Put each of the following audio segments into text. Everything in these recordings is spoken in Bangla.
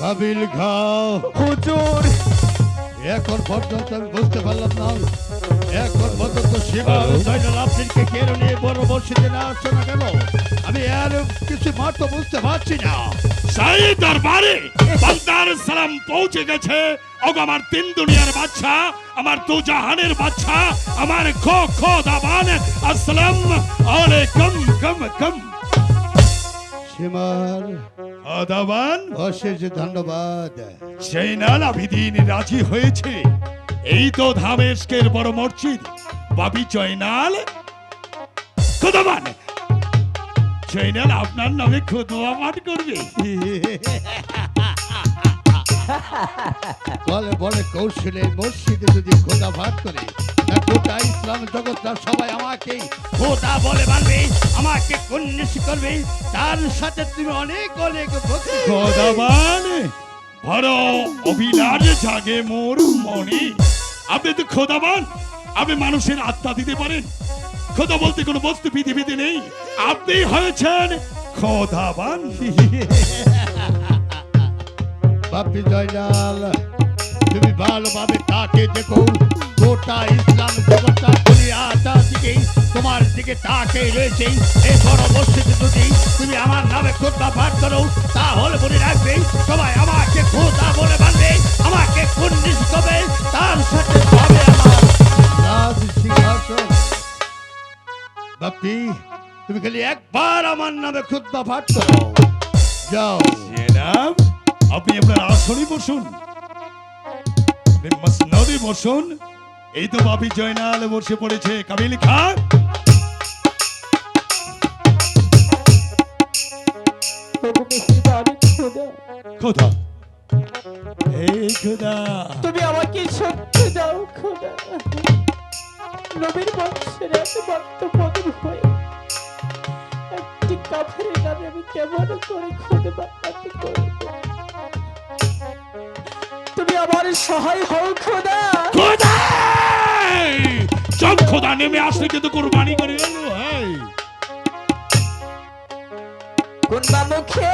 কাবিল খাও হুজুর। এখন পর্যন্ত আমি বুঝতে পারলাম না। এখন পর্যন্ত শিবা জয়নাল আফরিনকে কেড়ে নিয়ে বড় মসজিদে না আসছো না কেন? আমি আর কিছু মাত্র বুঝতে পারছি না। সেই দরবারে বান্দার সালাম পৌঁছে গেছে। ওগো আমার তিন দুনিয়ার বাচ্চা আমার দু জাহানের বাচ্চা আমার খো খো দাবান আসসালাম আলাইকুম কম কম। সীমার দাবান অশেষ ধন্যবাদ। জৈনাল আবিদিন রাজি হয়েছে। এই তো ধামেশকের বড় মসজিদ। বাবি জয়নাল খোদাবান। জয়নাল আপনার নামে খোদোয়া পাঠ করবে। বলে বলে কৌশলে মসজিদে যদি খোদা ভাগ করে গোটা ইসলাম জগৎটা সবাই আমাকে খোদা বলে মানবে আমাকে কন্যাস করবে। তার সাথে তুমি অনেক অনেক বড় অভিলাষ জাগে মোর মনে। আপনি তো খোদাবান আপনি মানুষের আত্মা দিতে পারেন। খোদা বলতে কোনো বস্তু পৃথিবীতে নেই। আপনি হয়েছেন খোদাবান। বাপি তুমি ভালোভাবে তাকে দেখো। গোটা ইসলাম জগৎটা দুনিয়াটা দিকে, তোমার দিকে তাকে রয়েছে। এই বড় মসজিদে যদি তুমি আমার নামে খোদা পাঠ করো, তাহলে মনে রাখবে, সবাই আমাকে খোদা বলে মানবে, আমাকে কুন্ডিস করবে, তার সাথে হবে আমার। রাজ তুমি খালি একবার আমার নামে খুদ্া পাঠ করো। যাও। আপনি আপনার আসনে বসুন। আপনি বসুন, এই তো বাপি জয়নাল বসে পড়েছে কাবিল খান। খোদা। এই খোদা। তুমি আমাকে শক্তি দাও, খোদা। নবীর বংশের এত বর্তমান হয়ে, একটি কাফের নামে আমি কেমন করে খুদে বানাতে করব? আমার সহায় হও খোদা খোদা সব খোদা নেমে আসলে কিন্তু কুরবানি করে গেল। কোন মুখে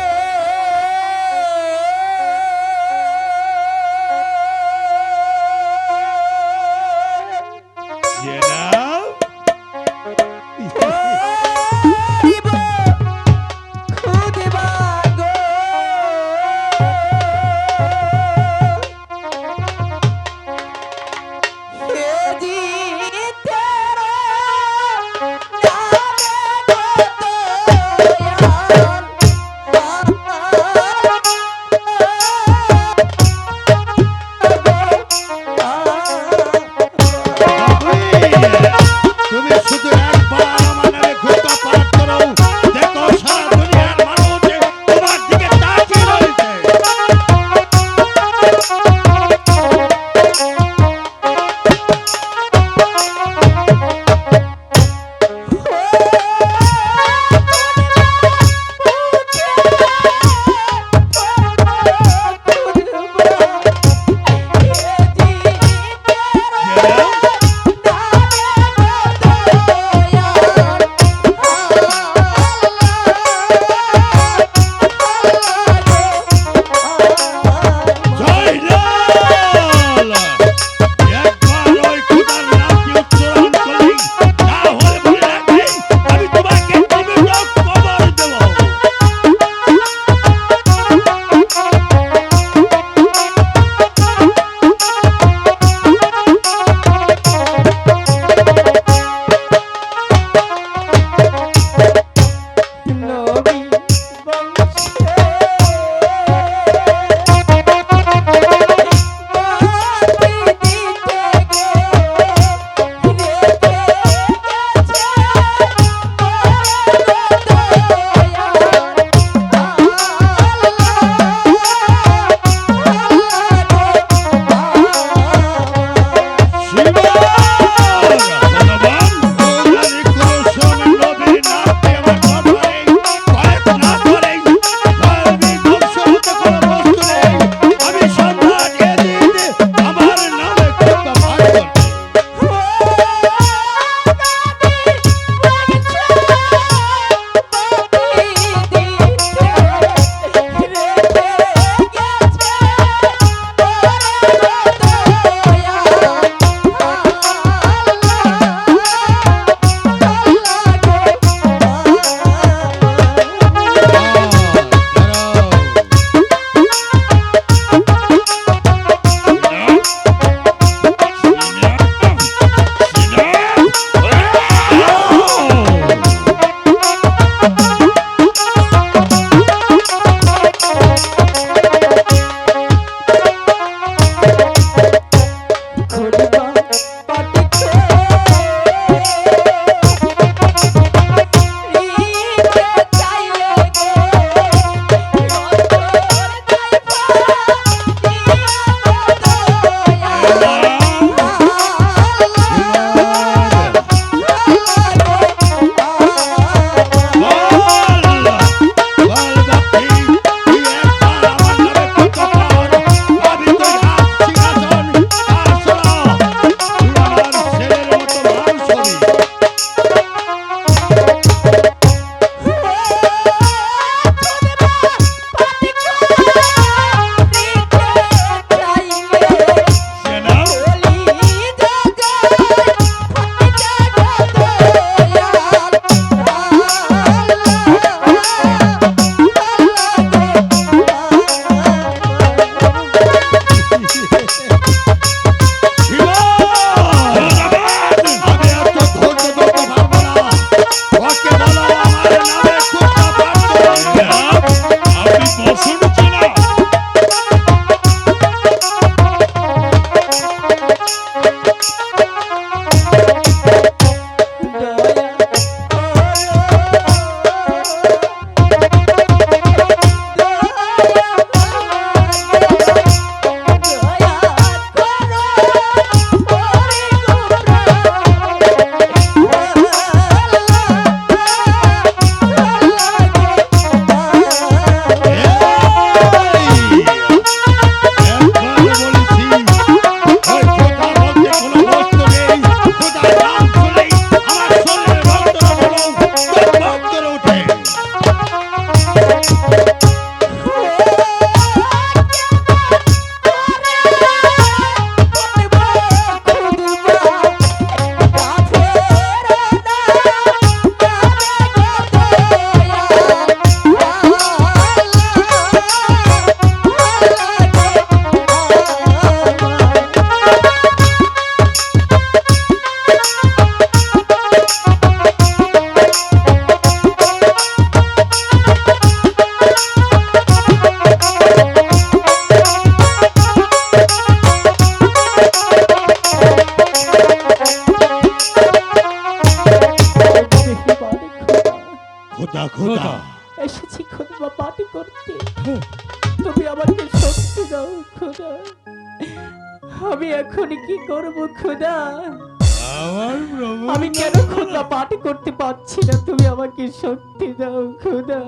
কেন খোদা পাঠ করতে পারছি না? তুমি আমাকে শক্তি দাও খোদা!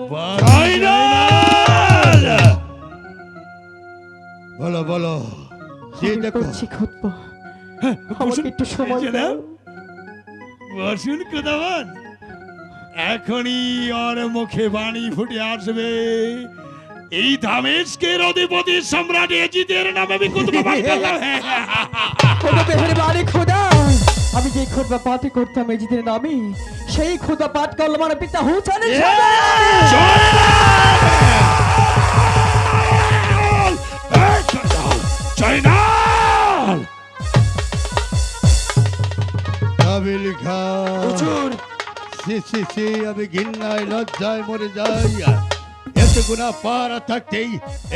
বলো বলো। যে দেখো। করছি খুঁজবো আমাকে বসুন, একটু সময় এই যে দাও। নাও। বসুন খোদাবান এখনই ওর মুখে বাণী ফুটে আসবে। এই ধামেশকের অধিপতি সম্রাট এজিদের নামে আমি কুতুবা করলাম খোদা আমি যে খোদা পাঠ করতাম এই এজিদের নামে সেই খোদা পাঠ করলাম আমার পিতা সি আমি ঘৃণায় লজ্জায় মরে যাই। গুণা পারা থাকতেই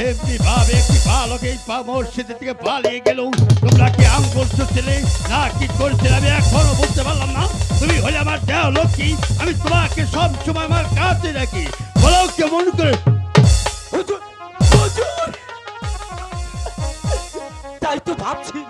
এমনি ভাবে একটি বালকেই পা মসজিদের থেকে পালিয়ে গেল। তোমরা কি আম করছ ছেলে না, কি করছিলে? আমি এখনও বুঝতে পারলাম না। তুমি হলে আমার দেহ লক্ষ্মী। আমি তোমাকে সব সময় আমার কাছে রাখি। বলো কেমন করে? তাই তো ভাবছি।